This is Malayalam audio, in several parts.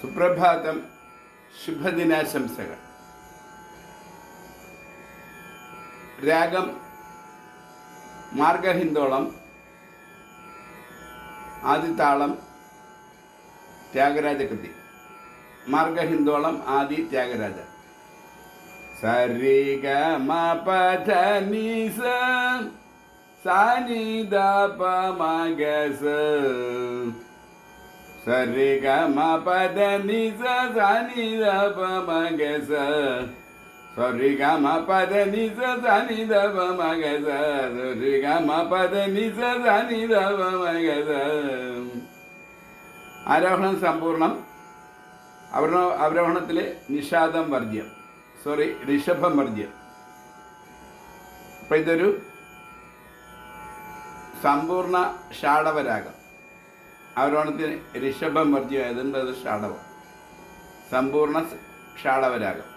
സുപ്രഭാതം ശുഭദിനാശംസകൾ രാഗം മാർഗഹിന്ദോളം ആദിതാളം ത്യാഗരാജകൃതി മാർഗഹിന്ദോളം ആദി ത്യാഗരാജ സരി ഗ മ പ ധ നി സ സാ നി ദ പ മ ഗ സ നി സ സാ നി ദ പ മ ഗ സ ആരോഹണം സമ്പൂർണം. അവരോ അവരോഹണത്തിൽ നിഷാദം വർജ്യം. സോറി ഋഷഭം വർജ്യം. അപ്പം ഇതൊരു സമ്പൂർണ ഷാഡവരാഗം അവരോഹണത്തിന് ഋഷഭം വർജ്യം ആയതുകൊണ്ട് അത് ഷാഡവം സമ്പൂർണ ഷാഡവരാഗം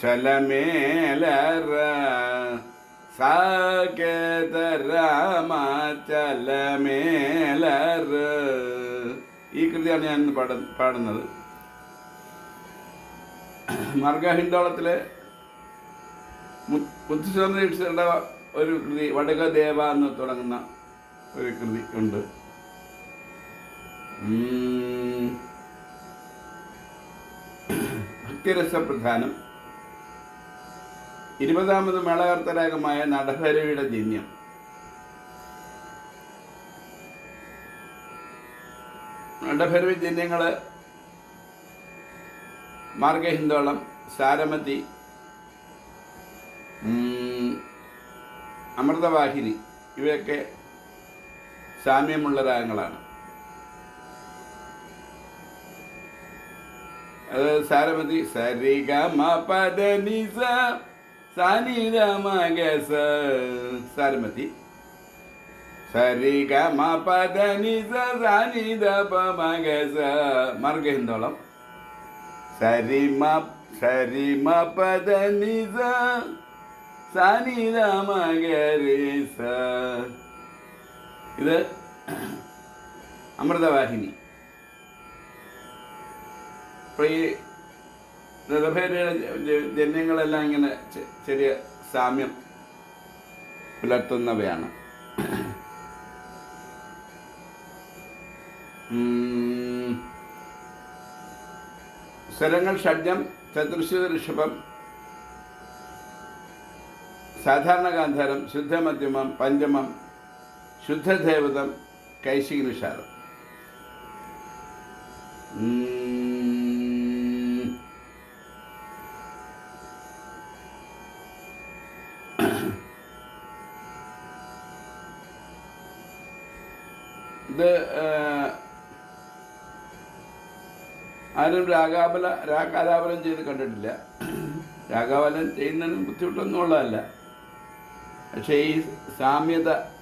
ചലമേലറ സാകേത ചലമേലറ ഈ കൃതിയാണ് ഞാൻ പാട പാടുന്നത്. മർഗഹിന്ദോളത്തിലെ മുത്തുസ്വാമി ഒരു കൃതി വടകദേവ എന്ന് തുടങ്ങുന്ന ഒരു കൃതി ഉണ്ട്. ഭക്തിരസപ്രധാനം. ഇരുപതാമത് മേളകർത്തരാഗമായ നടഭരവിയുടെ ജന്യം. നടഭരവി ജന്യങ്ങൾ മാർഗഹിന്ദോളം സാരമതി അമൃതവാഹിനി ഇവയൊക്കെ സാമ്യമുള്ള രാഗങ്ങളാണ് അത് സാരമതി സരി ഗ മ പദ നി സ സാനി ര മ ഗ സ സാരമതി സരി ഗ മ പദ നി സ സാനി ദ പ മ ഗ സ മാർഗഹിന്ദോളം സരി മ സരി മ പദ നി സ സാനി ര മ ഗ രി സ ഇത് അമൃതവാഹിനി അപ്പോൾ ഈ നിറഭേരിയുടെ ജന്യങ്ങളെല്ലാം ഇങ്ങനെ ചെറിയ സാമ്യം പുലർത്തുന്നവയാണ്. സ്വരങ്ങൾ ഷഡ്ജം ചതുർശ ഋഷഭം സാധാരണ ഗാന്ധാരം ശുദ്ധമധ്യമം പഞ്ചമം ശുദ്ധദേവതം കൈശിക നിഷാദം. ഇത് ആരും രാഗാബല രാഗാലാപനം ചെയ്ത് കണ്ടിട്ടില്ല. രാഗാബലം ചെയ്യുന്നതിന് ബുദ്ധിമുട്ടൊന്നും ഉള്ളതല്ല. പക്ഷേ ഈ സാമ്യത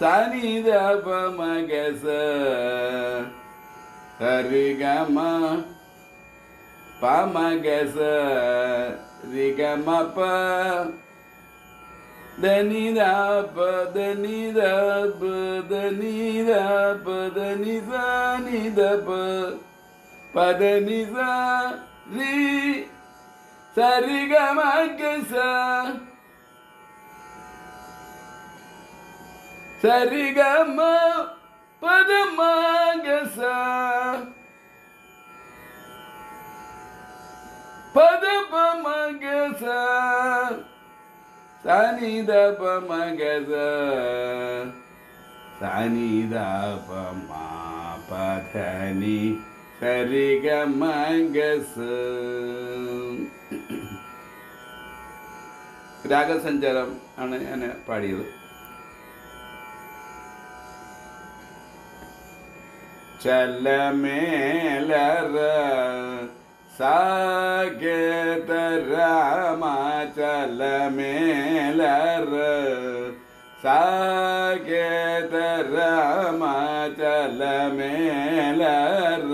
ಸನಿದ ಮಗಸ ಸರಿಗಮ ಪಮಗಸ ರಿಗಮ ಪ ದನಿದ ಪ ದನಿದ ಪ ದನಿದ ಪ ದನಿ ಸ ನಿದ ಪ ಪದನಿ ಸ ರಿ ಸರಿಗಮ ಕಸ സരിഗമ പദമാഗസ. പദപമഗസ. സനിതപമഗസ സനിതപമാപധനി സരിഗമഗസ. രാഗസഞ്ചാരം ആണ് ഞാൻ പാടിയത്. ചലമേലറ സാകേത രാമാചല മേലർ സാകേത രാമാചല മേലർ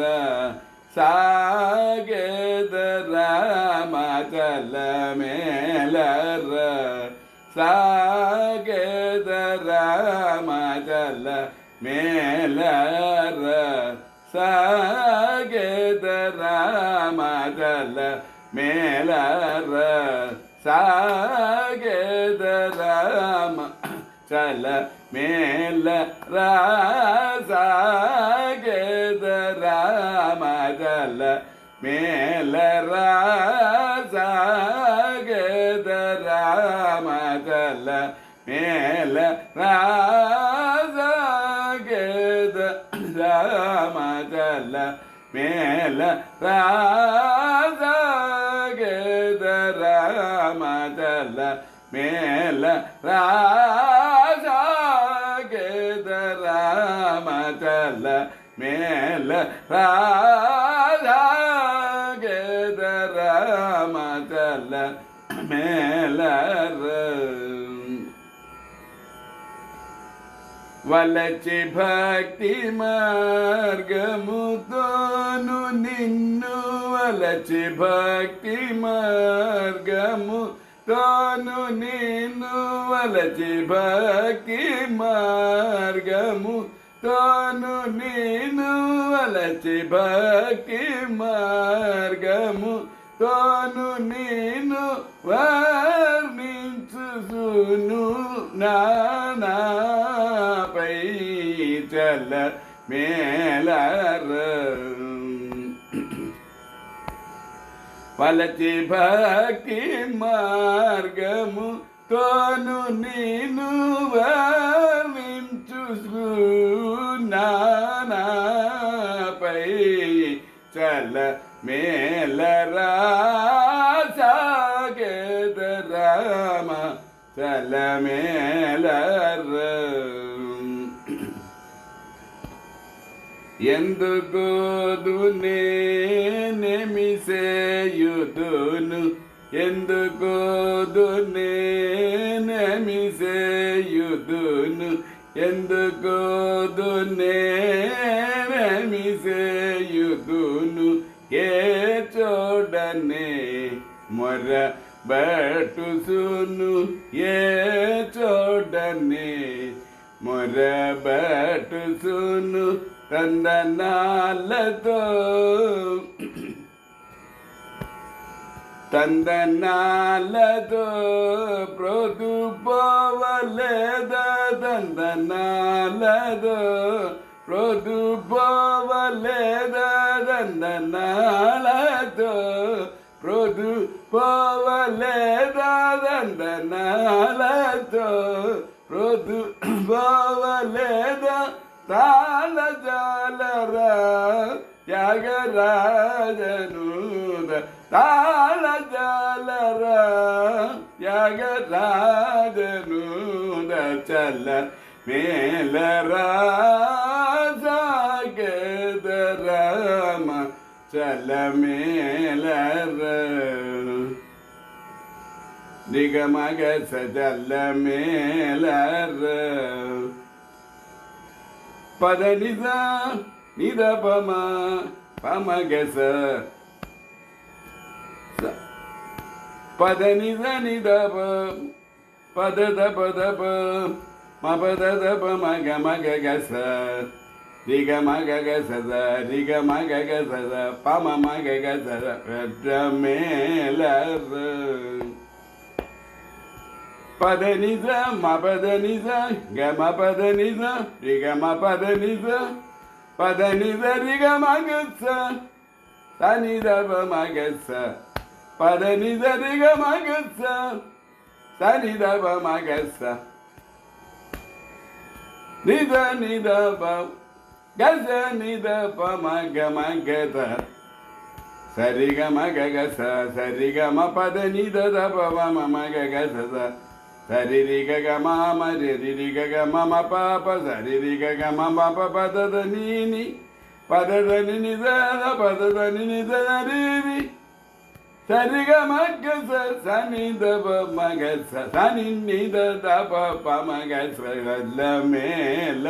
സാകേത രാമാചല மேல சகேதர மதல மேல சாகேதராம சல மேல ராகேதராம சல மேல ராகேதராம சல மேல ரா രാമചല മേല രാഗത രാമചല മേല രാഗത രാമചല മേല രാഗത രാമചല മേല వలచి భక్తి మార్గముతోను నిన్ను వలచి భక్తి మార్గము తోను నిన్ను వలచి భక్తి మార్గము తోను నిన్ను వలచి భక్తి మార్గము తోను నిన్ను వర్ణించును నానా చల మేలర పలచి భక్తి మార్గము తోను నేను వర్ణించు నానాపై చల మేలరా సాగేద రామ చల మేలర ఎందుకు నేమిసేయుదును? ఎందుకు నేమిసేయుదును? ఎందుకు నేమిసేయుదును? ఏ చూడనే మొర బటుసును ఏ చూడనే మొర బటుసును తందనాలతో తందనాలతో ప్రొదు పోవలేద తందనాలతో ప్రొదు పోవలేద తందనాలతో ప్రొదు పోవలేద తందనాలతో ప్రొదు పోవలేదా ತಾಲ ಜಾಲರ ತ್ಯಾಗರಾಜನು ತಾಲ ಜಾಲರ ತ್ಯಾಗರಾಜನು ಚಲ ಮೇಲರ ಜಾಗದರ ಚಲ ಮೇಲರ ನಿಗಮಗ ಸಜಲ ಮೇಲರ பதனிச நிதபம பமகச. பதனிச நிதப பதத பதப. மபதத பமக மககச. ரிகமகசத ரிகமகசத பம மககசத பெற்ற மேலர். పద నిజ మపద నిజ గమ పద నిజ రిగమ పద నిజ పద నిజ రిగమ గస సని దవ మగస పద నిజ రిగమ గస సని దవ మగస నిజ నిద గజ నిద పమ గమ గత సరిగమ గగస సరిగమ పద నిద దవ మమ గగస. సరిరిగ మమ రిరిగ మమ పాప సరిరిగ మమ పదద నీని పదదని నిజద పదదని నిజరీ సరిగ మగ్గ సని దబ మగ సని నిద దబ ప మగ సల మేల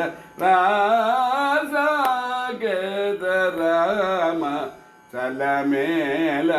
రామ సల మేల